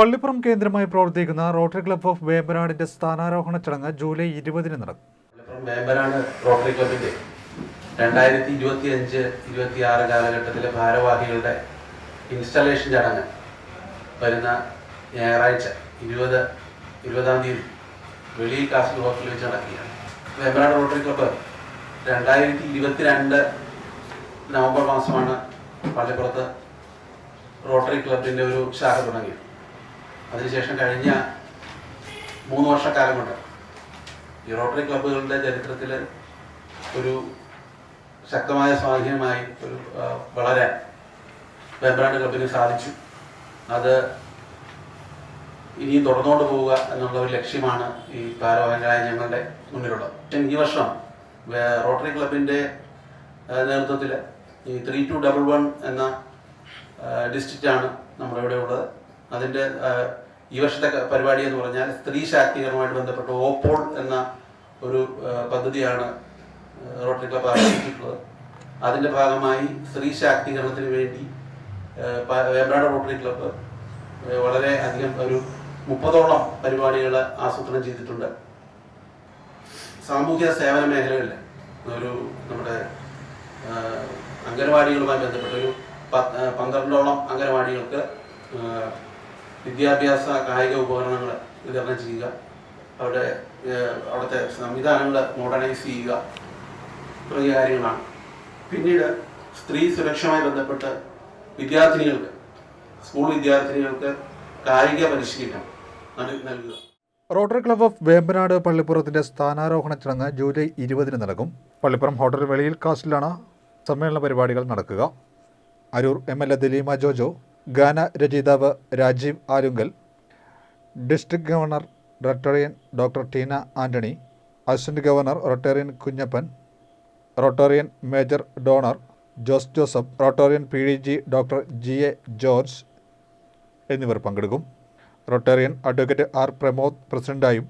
പള്ളിപ്പുറം കേന്ദ്രമായി പ്രവർത്തിക്കുന്ന Rotary club of വേമ്പനാടിന്റെ സ്ഥാനാരോഹണ ചടങ്ങ് ജൂലൈ ഇരുപതിന് നടക്കും. വേമ്പനാട് റോട്ടറി ക്ലബിന്റെ രണ്ടായിരത്തി ഇരുപത്തി അഞ്ച് ഇരുപത്തി ആറ് കാലഘട്ടത്തിലെ ഭാരവാഹികളുടെ ഇൻസ്റ്റലേഷൻ ചടങ്ങ് വരുന്ന ഞായറാഴ്ച ഇരുപത് ഇരുപതാം തീയതി വെളിയിൽ കാസിൽ ഹോട്ടലിൽ വെച്ച് നടക്കുകയാണ്. വേമ്പനാട് റോട്ടറി ക്ലബ്ബ് രണ്ടായിരത്തി ഇരുപത്തിരണ്ട് നവംബർ മാസമാണ് പള്ളിപ്പുറത്ത് റോട്ടറി ക്ലബിന്റെ ഒരു ശാഖ തുടങ്ങിയത്. അതിനുശേഷം കഴിഞ്ഞ മൂന്ന് വർഷക്കാലം കൊണ്ട് ഈ ക്ലബ്ബുകളുടെ ചരിത്രത്തിൽ ഒരു ശക്തമായ സ്വാധീനമായി ഒരു വളരെ വെമ്പ്രാണ്ട് ക്ലബിന് സാധിച്ചു. അത് ഇനിയും തുടർന്നുകൊണ്ട് പോവുക എന്നുള്ള ഒരു ലക്ഷ്യമാണ് ഈ ഭാരവാഹികളായ ഞങ്ങളുടെ മുന്നിലുള്ളത്. ഈ വർഷം റോട്ടറി ക്ലബിന്റെ നേതൃത്വത്തിൽ ഈ ത്രീ ടു ഡബിൾ വൺ എന്ന ഡിസ്ട്രിക്റ്റാണ് നമ്മുടെ ഇവിടെ ഉള്ളത്. അതിന്റെ ഈ വർഷത്തെ പരിപാടി എന്ന് പറഞ്ഞാൽ സ്ത്രീ ശാക്തീകരണവുമായിട്ട് ബന്ധപ്പെട്ട് ഓപ്പോൾ എന്ന ഒരു പദ്ധതിയാണ് റോട്ടറി ക്ലബ് ആരംഭിച്ചിട്ടുള്ളത്. അതിന്റെ ഭാഗമായി സ്ത്രീ ശാക്തീകരണത്തിന് വേണ്ടി വേമ്പനാട് റോട്ടറി ക്ലബ്ബ് വളരെ അധികം ഒരു മുപ്പതോളം പരിപാടികൾ ആസൂത്രണം ചെയ്തിട്ടുണ്ട്. സാമൂഹ്യ സേവന മേഖലകളിൽ ഒരു നമ്മുടെ അംഗനവാടികളുമായി ബന്ധപ്പെട്ട ഒരു പന്ത്രണ്ടോളം അംഗനവാടികൾക്ക് വിദ്യാഭ്യാസ കായിക ഉപകരണങ്ങൾ വിതരണം ചെയ്യുക. അവിടെ അവിടുത്തെ സംവിധാനങ്ങൾ മോഡേണൈസ് ചെയ്യുക. തുടങ്ങിയ കാര്യങ്ങളാണ്. പിന്നീട് സ്ത്രീ സുരക്ഷയുമായി ബന്ധപ്പെട്ട് വിദ്യാർത്ഥിനികൾക്ക് സ്കൂൾ വിദ്യാർത്ഥിനികൾക്ക് കായിക പരിശീലനം നൽകുക. റോട്ടറി ക്ലബ് ഓഫ് വേമ്പനാട് പള്ളിപ്പുറത്തിന്റെ സ്ഥാനാരോഹണ ചടങ്ങ് ജൂലൈ ഇരുപതിന് നടക്കും. പള്ളിപ്പുറം ഹോട്ടൽ വെളിയിൽ കാസ്റ്റിലാണ് സമ്മേളന പരിപാടികൾ നടക്കുക. Aroor M L A Dileema Jojo ഗാന രചയിതാവ് Rajeev Alunkal district governor Rotarian doctor Teena Antony assistant governor Rotarian Kunjappan Rotarian major donor Jose Joseph Rotarian P D G doctor G A George എന്നിവർ പങ്കെടുക്കും. Rotarian advocate R Pramod പ്രസിഡന്റായും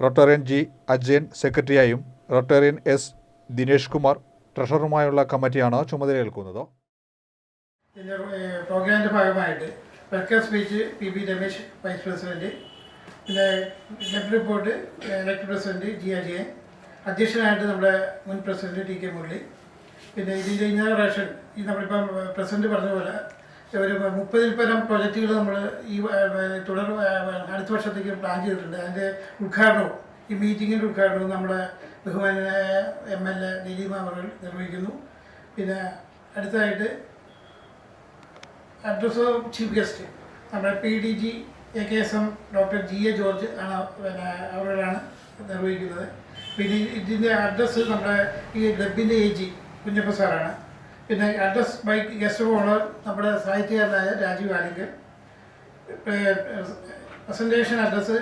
Rotarian G Ajayan സെക്രട്ടറിയായും Rotarian S Dinesh Kumar ട്രഷററുമായുള്ള കമ്മിറ്റിയാണ് ചുമതലയേൽക്കുന്നത്. പ്രോഗ്രാമിന്റെ ഭാഗമായിട്ട് welcome speech P B Ramesh vice president പിന്നെ deputy report elect president G Ajayan അധ്യക്ഷനായിട്ട് നമ്മുടെ മുൻ പ്രസിഡന്റ് ടി കെ മുരളി പിന്നെ ഇതിന്റെ ഇന്നോറേഷൻ ഈ നമ്മളിപ്പം പ്രസിഡന്റ് പറഞ്ഞ പോലെ ഒരു മുപ്പതിൽ പരം പ്രൊജക്റ്റുകൾ നമ്മൾ ഈ തുടർ അടുത്ത വർഷത്തേക്ക് പ്ലാൻ ചെയ്തിട്ടുണ്ട്. അതിന്റെ ഉദ്ഘാടനവും ഈ മീറ്റിങ്ങിന്റെ ഉദ്ഘാടനവും നമ്മുടെ ബഹുമാനായ എം എൽ എ ദിലീപ് അവർ നിർവഹിക്കുന്നു. പിന്നെ അടുത്തതായിട്ട് അഡ്രസ് ചീഫ് ഗസ്റ്റ്. നമ്മുടെ P D G A K S M doctor G A George ആണ് പിന്നെ അവരോടാണ് നിർവഹിക്കുന്നത്. പിന്നെ ഇതിന്റെ അഡ്രസ്സ് നമ്മുടെ ഈ ഡബിന്റെ എ ജി കുഞ്ഞപ്പ സാറാണ്. പിന്നെ അഡ്രസ് ബൈ ഗസ്റ്റ് ഓണർ നമ്മുടെ സാഹിത്യകാരനായ Rajeev Alinkal. Presentation address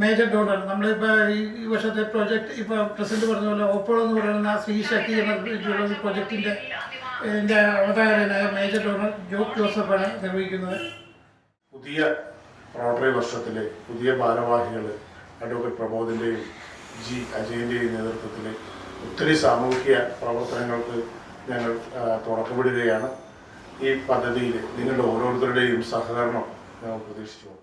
major donor. നമ്മളിപ്പോൾ ഈ വർഷത്തെ പ്രോജക്റ്റ് ഇപ്പോൾ പ്രസിഡന്റ് പറഞ്ഞ പോലെ ഓപ്പോൾ എന്ന് പറയുന്ന ശ്രീ ശക്തി എന്ന പ്രോജക്റ്റിന്റെ ഇതിന്റെ അവതാരകനായ മേജർ ഡോണർ ജോക്ക് ജോസഫാണ് നിർവഹിക്കുന്നത്. പുതിയ റോട്ടറി വർഷത്തിലെ പുതിയ ഭാരവാഹികൾ അഡ്വക്കേറ്റ് പ്രമോദിന്റെയും ജി അജയന്റെയും നേതൃത്വത്തിൽ ഒത്തിരി സാമൂഹിക പ്രവർത്തനങ്ങൾക്ക് ഞങ്ങൾ തുടക്കമിടുകയാണ്. ഈ പദ്ധതിയിൽ നിങ്ങളുടെ ഓരോരുത്തരുടെയും സഹകരണം ഞങ്ങൾ പ്രതീക്ഷിച്ചു